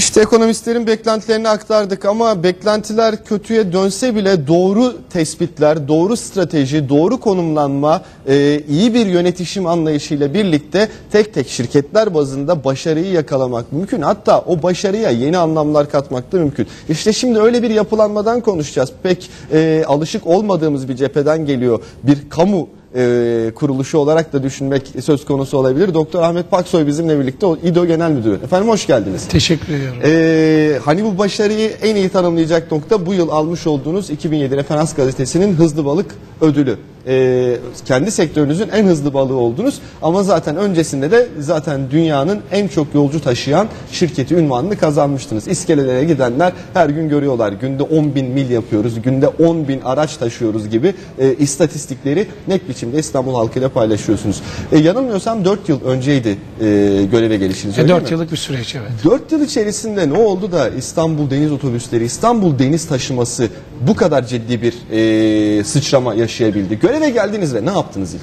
İşte ekonomistlerin beklentilerini aktardık ama beklentiler kötüye dönse bile doğru tespitler, doğru strateji, doğru konumlanma, e, iyi bir yönetişim anlayışıyla birlikte tek tek şirketler bazında başarıyı yakalamak mümkün. Hatta o başarıya yeni anlamlar katmak da mümkün. İşte şimdi öyle bir yapılanmadan konuşacağız. Pek e, alışık olmadığımız bir cepheden geliyor. Bir kamu e, kuruluşu olarak da düşünmek söz konusu olabilir. Doktor Ahmet Paksoy bizimle birlikte o İDO Genel Müdürü. Efendim hoş geldiniz. Teşekkür ediyorum. Ee, hani bu başarıyı en iyi tanımlayacak nokta bu yıl almış olduğunuz 2007 Referans Gazetesi'nin Hızlı Balık Ödülü. Ee, kendi sektörünüzün en hızlı balığı oldunuz ama zaten öncesinde de zaten dünyanın en çok yolcu taşıyan şirketi ünvanını kazanmıştınız. İskelelere gidenler her gün görüyorlar. Günde 10 bin mil yapıyoruz, günde 10 bin araç taşıyoruz gibi e, istatistikleri net biçimde İstanbul halkıyla paylaşıyorsunuz. E, yanılmıyorsam 4 yıl önceydi e, göreve gelişiniz. öyle 4 mi? yıllık bir süreç evet. 4 yıl içerisinde ne oldu da İstanbul Deniz Otobüsleri, İstanbul Deniz Taşıması bu kadar ciddi bir e, sıçrama yaşayabildi? Göreve geldiniz ve ne yaptınız ilk?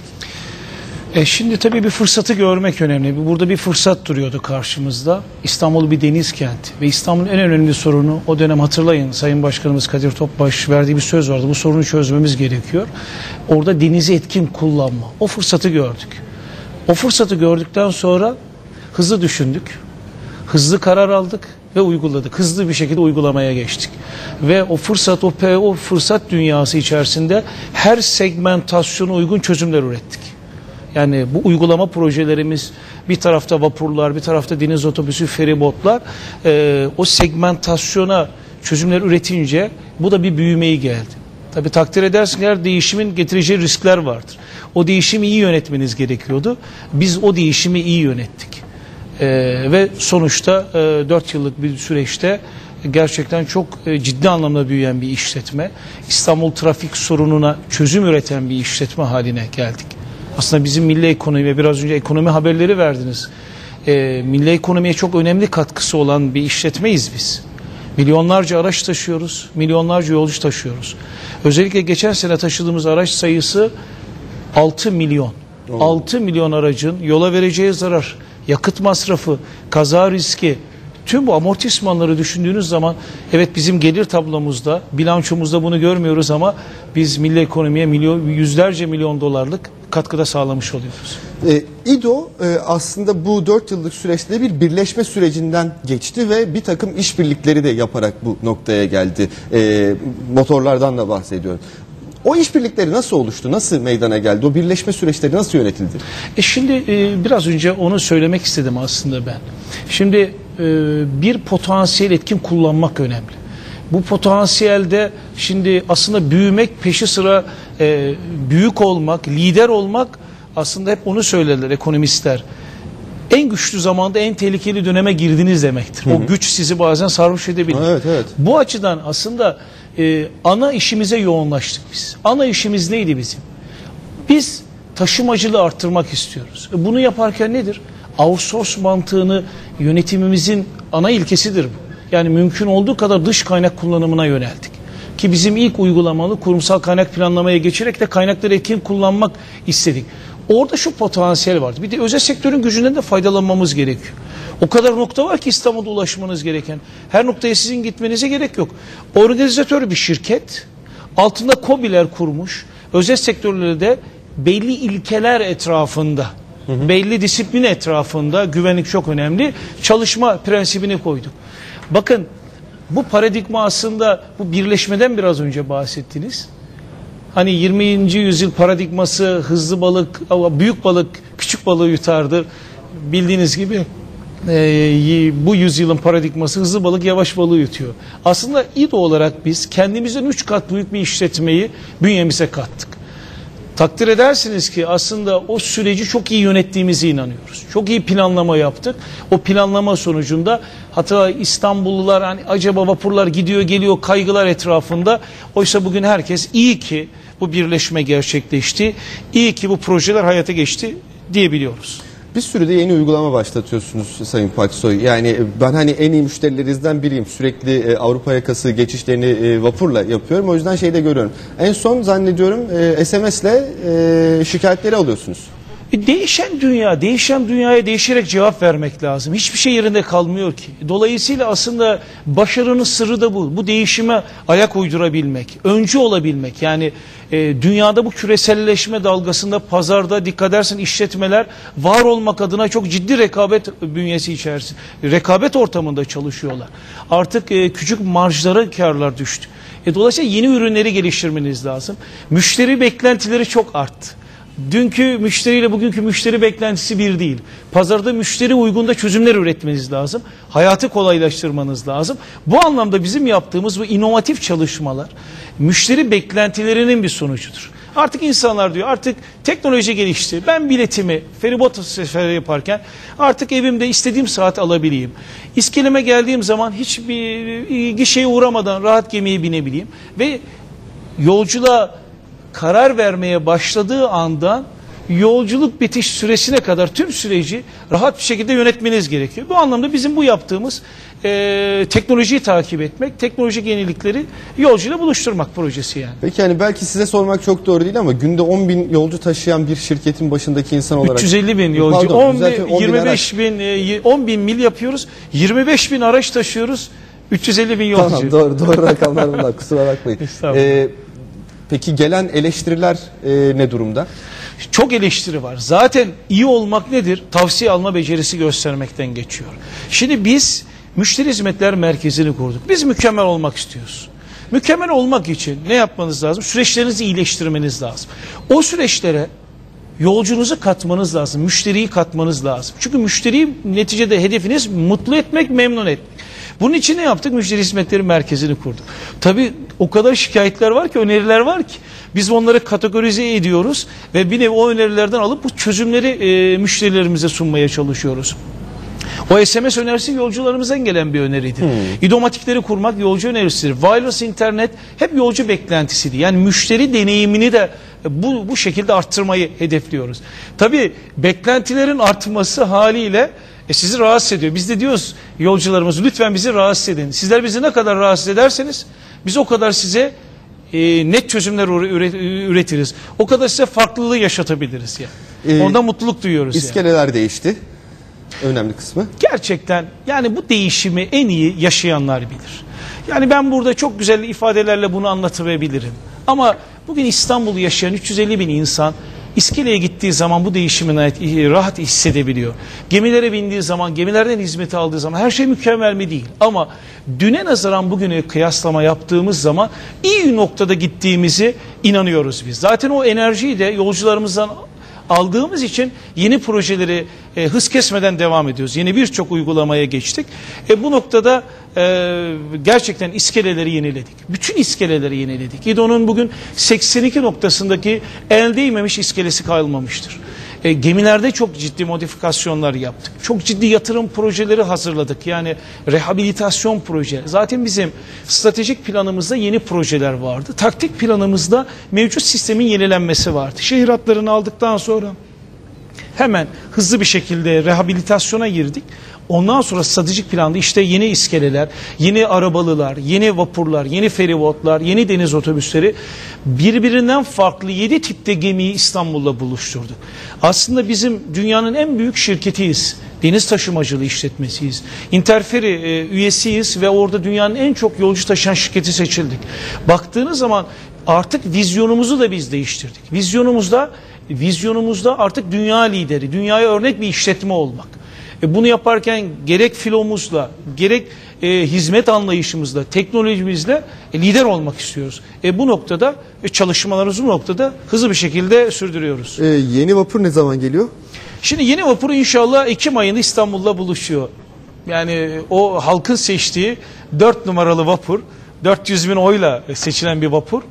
E şimdi tabii bir fırsatı görmek önemli. Burada bir fırsat duruyordu karşımızda. İstanbul bir deniz kenti ve İstanbul'un en önemli sorunu o dönem hatırlayın Sayın Başkanımız Kadir Topbaş verdiği bir söz vardı. Bu sorunu çözmemiz gerekiyor. Orada denizi etkin kullanma. O fırsatı gördük. O fırsatı gördükten sonra hızlı düşündük. Hızlı karar aldık ve uyguladık. Hızlı bir şekilde uygulamaya geçtik. Ve o fırsat, o, o fırsat dünyası içerisinde her segmentasyona uygun çözümler ürettik. Yani bu uygulama projelerimiz bir tarafta vapurlar, bir tarafta deniz otobüsü, feribotlar e, o segmentasyona çözümler üretince bu da bir büyümeyi geldi. Tabii takdir edersin her değişimin getireceği riskler vardır. O değişimi iyi yönetmeniz gerekiyordu. Biz o değişimi iyi yönettik. E, ve sonuçta e, 4 yıllık bir süreçte gerçekten çok e, ciddi anlamda büyüyen bir işletme. İstanbul trafik sorununa çözüm üreten bir işletme haline geldik. Aslında bizim milli ekonomiye biraz önce ekonomi haberleri verdiniz. E, milli ekonomiye çok önemli katkısı olan bir işletmeyiz biz. Milyonlarca araç taşıyoruz, milyonlarca yolcu taşıyoruz. Özellikle geçen sene taşıdığımız araç sayısı 6 milyon. 6 milyon aracın yola vereceği zarar, yakıt masrafı, kaza riski, tüm bu amortismanları düşündüğünüz zaman evet bizim gelir tablomuzda, bilançomuzda bunu görmüyoruz ama biz milli ekonomiye milyon, yüzlerce milyon dolarlık katkıda sağlamış oluyoruz. E, İDO e, aslında bu 4 yıllık süreçte bir birleşme sürecinden geçti ve bir takım işbirlikleri de yaparak bu noktaya geldi. E, motorlardan da bahsediyorum. O işbirlikleri nasıl oluştu? Nasıl meydana geldi? O birleşme süreçleri nasıl yönetildi? E şimdi e, biraz önce onu söylemek istedim aslında ben. Şimdi e, bir potansiyel etkin kullanmak önemli. Bu potansiyelde şimdi aslında büyümek peşi sıra e, büyük olmak, lider olmak aslında hep onu söylerler ekonomistler. En güçlü zamanda en tehlikeli döneme girdiniz demektir. O güç sizi bazen sarhoş edebilir. Evet, evet. Bu açıdan aslında e, ana işimize yoğunlaştık biz. Ana işimiz neydi bizim? Biz taşımacılığı arttırmak istiyoruz. E, Bunu yaparken nedir? Outsource mantığını yönetimimizin ana ilkesidir bu. Yani mümkün olduğu kadar dış kaynak kullanımına yöneldik. Ki bizim ilk uygulamalı kurumsal kaynak planlamaya geçerek de kaynakları etkin kullanmak istedik. Orada şu potansiyel vardı. Bir de özel sektörün gücünden de faydalanmamız gerekiyor. O kadar nokta var ki İstanbul'da ulaşmanız gereken. Her noktaya sizin gitmenize gerek yok. Organizatör bir şirket altında KOBİ'ler kurmuş. Özel sektörleri de belli ilkeler etrafında, belli disiplin etrafında güvenlik çok önemli. Çalışma prensibini koyduk. Bakın bu paradigma aslında bu birleşmeden biraz önce bahsettiniz. Hani 20. yüzyıl paradigması hızlı balık, büyük balık küçük balığı yutardır. Bildiğiniz gibi e, bu yüzyılın paradigması hızlı balık yavaş balığı yutuyor. Aslında İDO olarak biz kendimizden 3 kat büyük bir işletmeyi bünyemize kattık. Takdir edersiniz ki aslında o süreci çok iyi yönettiğimize inanıyoruz. Çok iyi planlama yaptık. O planlama sonucunda hatta İstanbullular hani acaba vapurlar gidiyor geliyor kaygılar etrafında. Oysa bugün herkes iyi ki bu birleşme gerçekleşti. İyi ki bu projeler hayata geçti diyebiliyoruz. Bir sürü de yeni uygulama başlatıyorsunuz Sayın Paksoy. Yani ben hani en iyi müşterilerinizden biriyim. Sürekli e, Avrupa yakası geçişlerini e, vapurla yapıyorum. O yüzden şeyde görüyorum. En son zannediyorum e, SMS'le e, şikayetleri alıyorsunuz. E, değişen dünya, değişen dünyaya değişerek cevap vermek lazım. Hiçbir şey yerinde kalmıyor ki. Dolayısıyla aslında başarının sırrı da bu. Bu değişime ayak uydurabilmek, öncü olabilmek. Yani e, dünyada bu küreselleşme dalgasında pazarda dikkat edersen işletmeler var olmak adına çok ciddi rekabet bünyesi içerisinde, rekabet ortamında çalışıyorlar. Artık e, küçük marjlara karlar düştü. E, dolayısıyla yeni ürünleri geliştirmeniz lazım. Müşteri beklentileri çok arttı. Dünkü müşteriyle bugünkü müşteri beklentisi bir değil. Pazarda müşteri uygunda çözümler üretmeniz lazım. Hayatı kolaylaştırmanız lazım. Bu anlamda bizim yaptığımız bu inovatif çalışmalar müşteri beklentilerinin bir sonucudur. Artık insanlar diyor artık teknoloji gelişti. Ben biletimi feribot seferi yaparken artık evimde istediğim saat alabileyim. İskeleme geldiğim zaman hiçbir gişeye uğramadan rahat gemiye binebileyim. Ve yolculuğa karar vermeye başladığı andan yolculuk bitiş süresine kadar tüm süreci rahat bir şekilde yönetmeniz gerekiyor. Bu anlamda bizim bu yaptığımız e, teknolojiyi takip etmek, teknolojik yenilikleri yolcuyla buluşturmak projesi yani. Peki hani belki size sormak çok doğru değil ama günde 10 bin yolcu taşıyan bir şirketin başındaki insan olarak. 350 bin yolcu, Pardon, 10 bin, düzeltiyorum, 10 bin 25 bin, e, 10 bin mil yapıyoruz, 25 bin araç taşıyoruz, 350 bin yolcu. Tamam doğru, doğru rakamlar bunlar kusura bakmayın. Estağfurullah. Ee, peki gelen eleştiriler e, ne durumda? Çok eleştiri var. Zaten iyi olmak nedir? Tavsiye alma becerisi göstermekten geçiyor. Şimdi biz müşteri hizmetler merkezini kurduk. Biz mükemmel olmak istiyoruz. Mükemmel olmak için ne yapmanız lazım? Süreçlerinizi iyileştirmeniz lazım. O süreçlere yolcunuzu katmanız lazım. Müşteriyi katmanız lazım. Çünkü müşteriyi neticede hedefiniz mutlu etmek, memnun etmek. Bunun için ne yaptık? Müşteri hizmetleri merkezini kurduk. Tabii o kadar şikayetler var ki, öneriler var ki. Biz onları kategorize ediyoruz ve bir nevi o önerilerden alıp bu çözümleri e, müşterilerimize sunmaya çalışıyoruz. O SMS önerisi yolcularımızdan gelen bir öneridir. Hmm. İdomatikleri kurmak yolcu önerisidir. Wireless internet hep yolcu beklentisiydi. Yani müşteri deneyimini de bu, bu şekilde arttırmayı hedefliyoruz. Tabii beklentilerin artması haliyle e, sizi rahatsız ediyor. Biz de diyoruz yolcularımız lütfen bizi rahatsız edin. Sizler bizi ne kadar rahatsız ederseniz biz o kadar size e, net çözümler üre- üretiriz. O kadar size farklılığı yaşatabiliriz yani. Ee, Ondan mutluluk duyuyoruz yani. İskeleler değişti. Önemli kısmı. Gerçekten yani bu değişimi en iyi yaşayanlar bilir. Yani ben burada çok güzel ifadelerle bunu anlatabilirim. Ama bugün İstanbul'u yaşayan 350 bin insan iskeleye gittiği zaman bu değişimin rahat hissedebiliyor. Gemilere bindiği zaman, gemilerden hizmeti aldığı zaman her şey mükemmel mi değil. Ama düne nazaran bugüne kıyaslama yaptığımız zaman iyi noktada gittiğimizi inanıyoruz biz. Zaten o enerjiyi de yolcularımızdan aldığımız için yeni projeleri e, hız kesmeden devam ediyoruz. Yeni birçok uygulamaya geçtik. E, bu noktada e, gerçekten iskeleleri yeniledik. Bütün iskeleleri yeniledik. İDO'nun bugün 82 noktasındaki el değmemiş iskelesi kalmamıştır. E, gemilerde çok ciddi modifikasyonlar yaptık. Çok ciddi yatırım projeleri hazırladık. Yani rehabilitasyon proje. Zaten bizim stratejik planımızda yeni projeler vardı. Taktik planımızda mevcut sistemin yenilenmesi vardı. Şehir hatlarını aldıktan sonra hemen hızlı bir şekilde rehabilitasyona girdik. Ondan sonra stratejik planda işte yeni iskeleler, yeni arabalılar, yeni vapurlar, yeni feribotlar, yeni deniz otobüsleri birbirinden farklı 7 tipte gemiyi İstanbul'la buluşturduk. Aslında bizim dünyanın en büyük şirketiyiz. Deniz taşımacılığı işletmesiyiz. Interferi e, üyesiyiz ve orada dünyanın en çok yolcu taşıyan şirketi seçildik. Baktığınız zaman artık vizyonumuzu da biz değiştirdik. Vizyonumuzda vizyonumuzda artık dünya lideri, dünyaya örnek bir işletme olmak. E bunu yaparken gerek filomuzla, gerek e, hizmet anlayışımızla, teknolojimizle e, lider olmak istiyoruz. E bu noktada e, çalışmalarımızı bu noktada hızlı bir şekilde sürdürüyoruz. Ee, yeni vapur ne zaman geliyor? Şimdi yeni vapur inşallah Ekim ayında İstanbul'da buluşuyor. Yani o halkın seçtiği 4 numaralı vapur, 400 bin oyla seçilen bir vapur.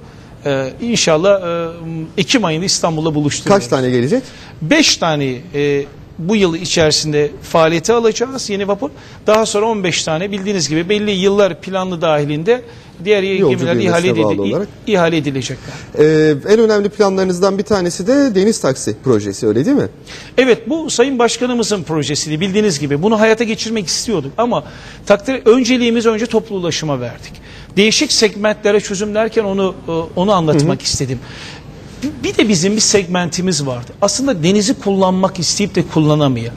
Ee, inşallah e, Ekim ayında İstanbul'da buluşturuyoruz. Kaç tane gelecek? 5 tane e, bu yıl içerisinde faaliyete alacağız yeni vapur. Daha sonra 15 tane bildiğiniz gibi belli yıllar planlı dahilinde diğer Yolcu gemiler ihale, edil- ihale edilecekler. Ee, en önemli planlarınızdan bir tanesi de deniz taksi projesi öyle değil mi? Evet bu Sayın Başkanımızın projesiydi bildiğiniz gibi. Bunu hayata geçirmek istiyorduk ama takdir önceliğimiz önce toplu ulaşıma verdik. Değişik segmentlere çözüm derken onu e, onu anlatmak istedim. Bir de bizim bir segmentimiz vardı. Aslında denizi kullanmak isteyip de kullanamayan,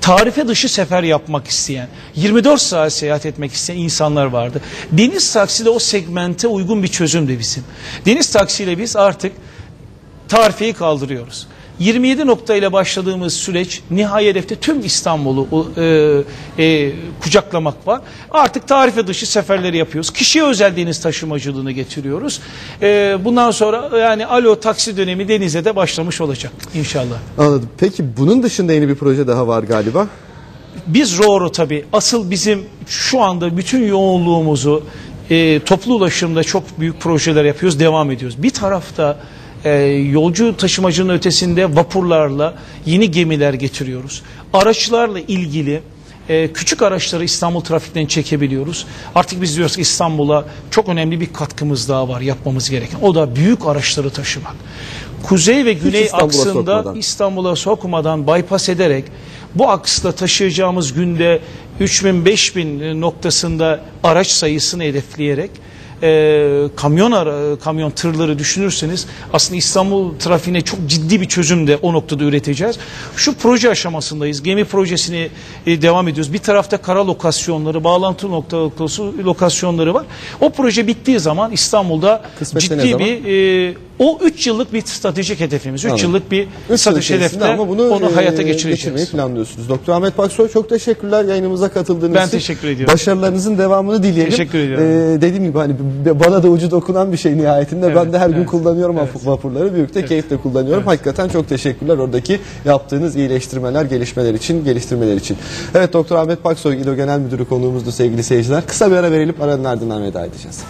tarife dışı sefer yapmak isteyen, 24 saat seyahat etmek isteyen insanlar vardı. Deniz taksi de o segmente uygun bir çözümdü bizim. Deniz taksiyle biz artık tarifeyi kaldırıyoruz. 27 nokta ile başladığımız süreç nihai hedefte tüm İstanbul'u e, e, kucaklamak var. Artık tarife dışı seferleri yapıyoruz. Kişiye özel deniz taşımacılığını getiriyoruz. E, bundan sonra yani alo taksi dönemi denize de başlamış olacak inşallah. Anladım. Peki bunun dışında yeni bir proje daha var galiba. Biz ROR'u tabii asıl bizim şu anda bütün yoğunluğumuzu e, toplu ulaşımda çok büyük projeler yapıyoruz, devam ediyoruz. Bir tarafta e, yolcu taşımacının ötesinde vapurlarla yeni gemiler getiriyoruz. Araçlarla ilgili e, küçük araçları İstanbul trafikten çekebiliyoruz. Artık biz diyoruz ki İstanbul'a çok önemli bir katkımız daha var yapmamız gereken. O da büyük araçları taşımak. Kuzey ve güney İstanbul'a aksında sokmadan. İstanbul'a sokmadan bypass ederek bu aksla taşıyacağımız günde 3000 5000 noktasında araç sayısını hedefleyerek e, kamyon ara, kamyon tırları düşünürseniz aslında İstanbul trafiğine çok ciddi bir çözüm de o noktada üreteceğiz. Şu proje aşamasındayız. Gemi projesini e, devam ediyoruz. Bir tarafta kara lokasyonları, bağlantı nokta lokasyonları var. O proje bittiği zaman İstanbul'da Kısmetse ciddi zaman? bir e, o 3 yıllık bir stratejik hedefimiz. 3 Anladım. yıllık bir Üç stratejik hedefte ama bunu onu hayata e, geçireceğiz. geçirmeyi planlıyorsunuz. Doktor Ahmet Paksoy çok teşekkürler yayınımıza katıldığınız Ben için. teşekkür ediyorum. Başarılarınızın devamını dileyelim. Teşekkür ediyorum. Ee, dediğim gibi hani bana da ucu dokunan bir şey nihayetinde. ben Evet, de her gün evet, kullanıyorum evet. vapur- vapurları. Büyük de keyifle kullanıyorum. Hakikaten çok teşekkürler oradaki yaptığınız iyileştirmeler, gelişmeler için, geliştirmeler için. Evet Doktor Ahmet Paksoy İdo Genel Müdürü konuğumuzdu sevgili seyirciler. Kısa bir ara verelim. Aranın ardından veda edeceğiz.